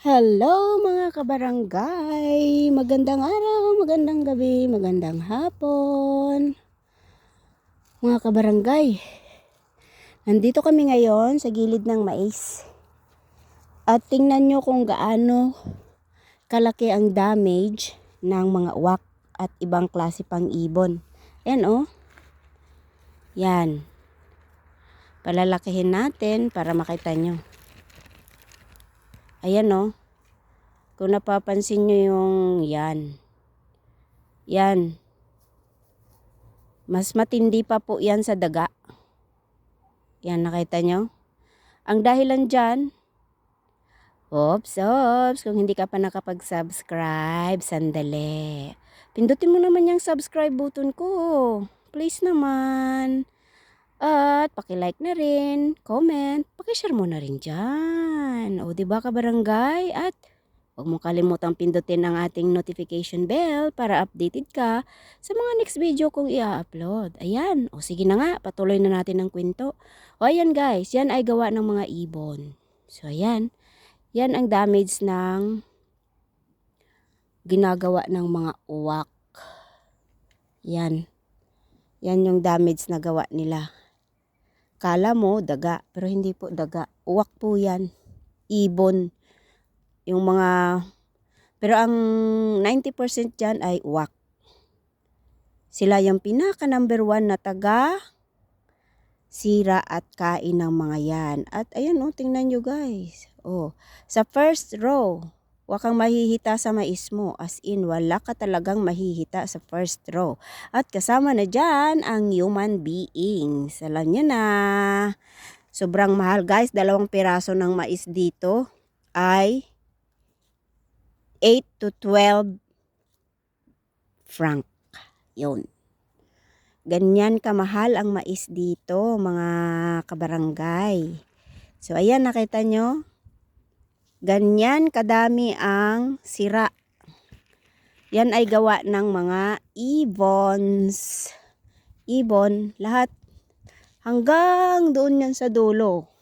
Hello mga kabarangay! Magandang araw, magandang gabi, magandang hapon. Mga kabarangay, nandito kami ngayon sa gilid ng mais. At tingnan nyo kung gaano kalaki ang damage ng mga uwak at ibang klase pang ibon. Yan oh. Yan. Palalakihin natin para makita nyo. Ayan oh. Kung napapansin nyo yung yan. Yan. Mas matindi pa po yan sa daga. Yan, nakita nyo? Ang dahilan dyan, Ops, ops, kung hindi ka pa nakapag-subscribe, sandali. Pindutin mo naman yung subscribe button ko. Please naman. At paki-like na rin, comment, paki-share mo na rin dyan. O, di ba ka barangay? At huwag mo kalimutang pindutin ang ating notification bell para updated ka sa mga next video kong i-upload. Ayan. O, sige na nga, patuloy na natin ang kwento. O, ayan guys, yan ay gawa ng mga ibon. So, ayan. Yan ang damage ng ginagawa ng mga uwak. Yan. Yan yung damage na gawa nila. Kala mo daga, pero hindi po daga. Uwak po yan. Ibon. Yung mga... Pero ang 90% dyan ay uwak. Sila yung pinaka number one na taga sira at kain ng mga yan. At ayan oh, tingnan nyo guys. Oh, sa first row, wag kang mahihita sa mais mo. As in, wala ka talagang mahihita sa first row. At kasama na dyan ang human beings. Alam nyo na. Sobrang mahal guys. Dalawang piraso ng mais dito ay 8 to 12 franc. Yun. Ganyan kamahal ang mais dito, mga kabarangay. So, ayan, nakita nyo? Ganyan kadami ang sira. Yan ay gawa ng mga ibons. Ibon, lahat. Hanggang doon yan sa dulo.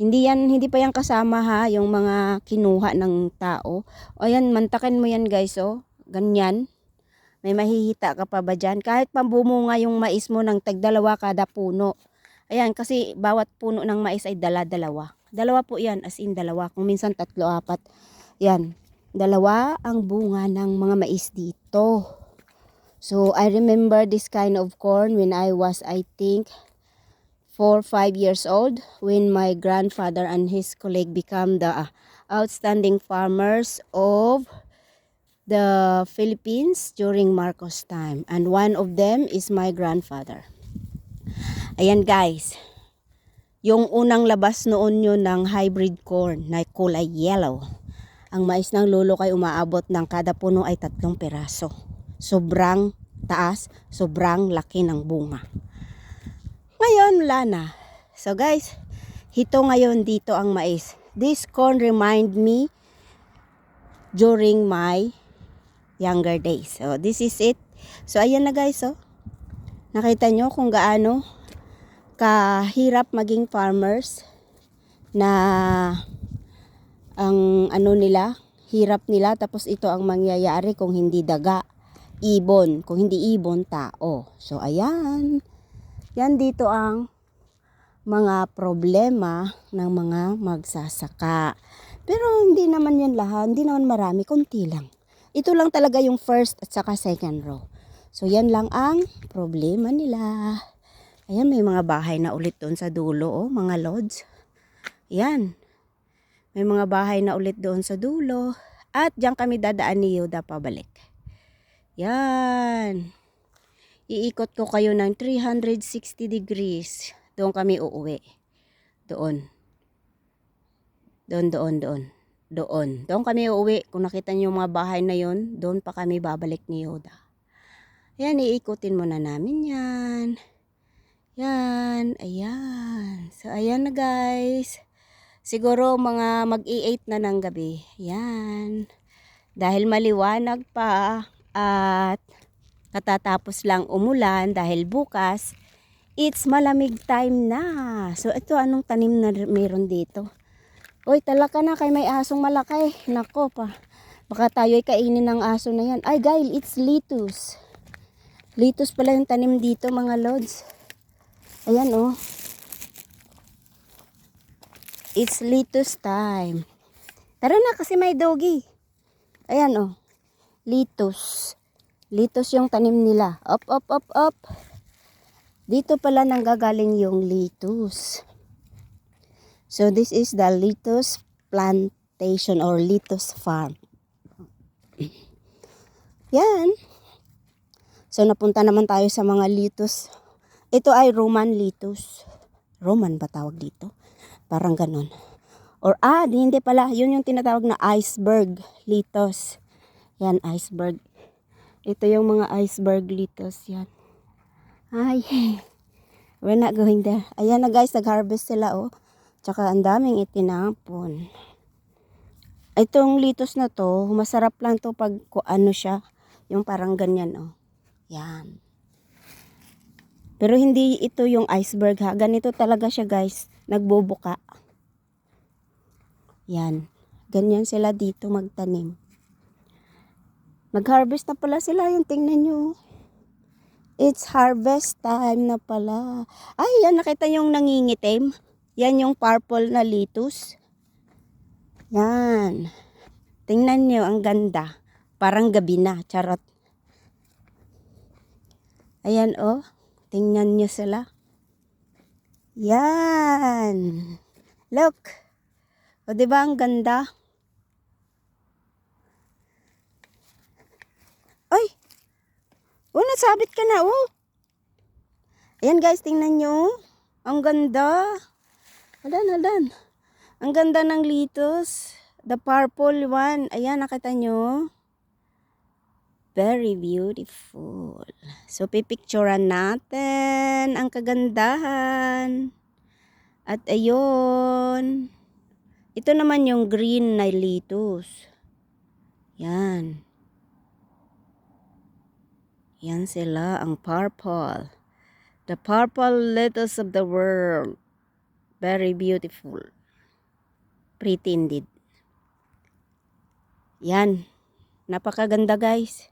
Hindi yan, hindi pa yan kasama ha, yung mga kinuha ng tao. O yan, mantakin mo yan guys, oh. Ganyan. May mahihita ka pa ba dyan? Kahit pambumunga yung mais mo ng tagdalawa kada puno. Ayan, kasi bawat puno ng mais ay dala-dalawa. Dalawa po yan, as in dalawa. Kung minsan tatlo, apat. Yan, dalawa ang bunga ng mga mais dito. So, I remember this kind of corn when I was, I think, 4 5 years old when my grandfather and his colleague become the uh, outstanding farmers of the Philippines during Marcos time and one of them is my grandfather. Ayan guys. Yung unang labas noon yun ng hybrid corn na kulay yellow. Ang mais ng lolo kay umaabot ng kada puno ay tatlong peraso. Sobrang taas, sobrang laki ng bunga. Ngayon, wala na. So guys, hito ngayon dito ang mais. This corn remind me during my younger days. So this is it. So ayan na guys, oh. Nakita nyo kung gaano kahirap maging farmers na ang ano nila, hirap nila tapos ito ang mangyayari kung hindi daga, ibon, kung hindi ibon, tao. So ayan. Yan dito ang mga problema ng mga magsasaka. Pero hindi naman yan lahat, hindi naman marami, konti lang. Ito lang talaga yung first at saka second row. So yan lang ang problema nila. Ayan, may mga bahay na ulit doon sa dulo, oh, mga lodge. Yan. May mga bahay na ulit doon sa dulo. At diyan kami dadaan ni Yoda pabalik. Yan. Iikot ko kayo ng 360 degrees. Doon kami uuwi. Doon. Doon, doon, doon. Doon. Doon kami uuwi. Kung nakita niyo yung mga bahay na yon, doon pa kami babalik ni Yoda. Yan, iikutin muna namin yan. Yan, ayan. So, ayan na guys. Siguro mga mag-i-8 na ng gabi. Yan. Dahil maliwanag pa at katatapos lang umulan dahil bukas, it's malamig time na. So, ito anong tanim na meron dito? Uy, talaka na kay may asong malaki. Nako pa. Baka tayo'y kainin ng aso na yan. Ay, guys, it's lettuce. Lettuce pala yung tanim dito, mga lods. Ayan, oh. It's lettuce time. Tara na, kasi may doggy. Ayan, oh. Lettuce. Lettuce yung tanim nila. Up, up, up, up. Dito pala nanggagaling yung lettuce. So this is the lettuce plantation or lettuce farm. Yan. So napunta naman tayo sa mga lettuce. Ito ay Roman lettuce. Roman ba tawag dito? Parang ganon. Or ah, di, hindi pala. Yun yung tinatawag na iceberg lettuce. Yan, iceberg. Ito yung mga iceberg lettuce. Yan. Ay, we're not going there. Ayan na guys, nag-harvest sila oh. Tsaka ang daming itinapon. Itong litos na to, masarap lang to pag ano siya, yung parang ganyan oh. Yan. Pero hindi ito yung iceberg ha. Ganito talaga siya guys. Nagbubuka. Yan. Ganyan sila dito magtanim. Nag-harvest na pala sila. Yung tingnan nyo. It's harvest time na pala. Ay, yan. Nakita yung nangingitim. Yan yung purple na lettuce. Yan. Tingnan nyo, ang ganda. Parang gabi na. Charot. Ayan, oh. Tingnan nyo sila. Yan. Look. O, di ba ang ganda? Ay! Oh, nasabit ka na, oh. Ayan guys, tingnan nyo. Ang ganda. Adan, adan. Ang ganda ng litos. The purple one. Ayan, nakita nyo. Very beautiful. So, pipicturean natin ang kagandahan. At ayun. Ito naman yung green na litos. Yan. Yan sila, ang purple. The purple lettuce of the world. Very beautiful. Pretty indeed. Yan. Napakaganda guys.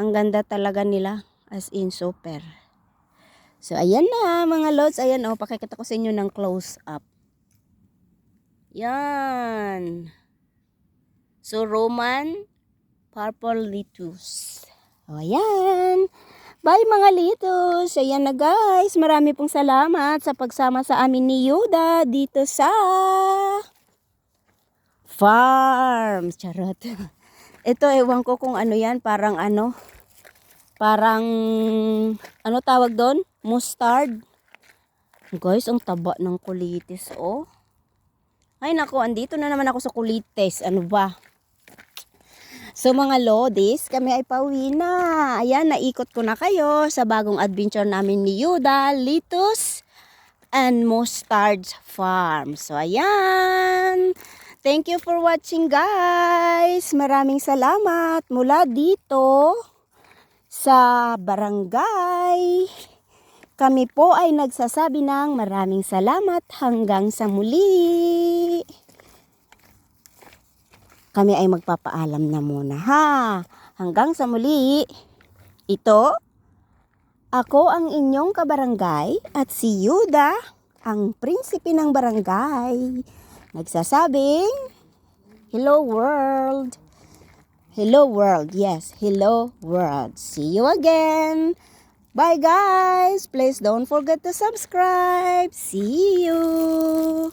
Ang ganda talaga nila. As in super. So ayan na mga lods. Ayan. Oh, pakikita ko sa inyo ng close up. Yan. So Roman purple lettuce. O ayan. Bye mga litos. Ayan na guys. Marami pong salamat sa pagsama sa amin ni Yuda dito sa farm. Charot. Ito ewan ko kung ano yan. Parang ano. Parang ano tawag doon? Mustard. Guys, ang taba ng kulitis oh. Ay nako, andito na naman ako sa kulitis. Ano ba? So mga lodis, kami ay pauwi na. Ayan, naikot ko na kayo sa bagong adventure namin ni Yuda, Litus, and Mustard's Farm. So ayan. Thank you for watching guys. Maraming salamat mula dito sa barangay. Kami po ay nagsasabi ng maraming salamat hanggang sa muli kami ay magpapaalam na muna ha. Hanggang sa muli. Ito, ako ang inyong kabarangay at si Yuda, ang prinsipe ng barangay. Nagsasabing, Hello world. Hello world. Yes, hello world. See you again. Bye guys. Please don't forget to subscribe. See you.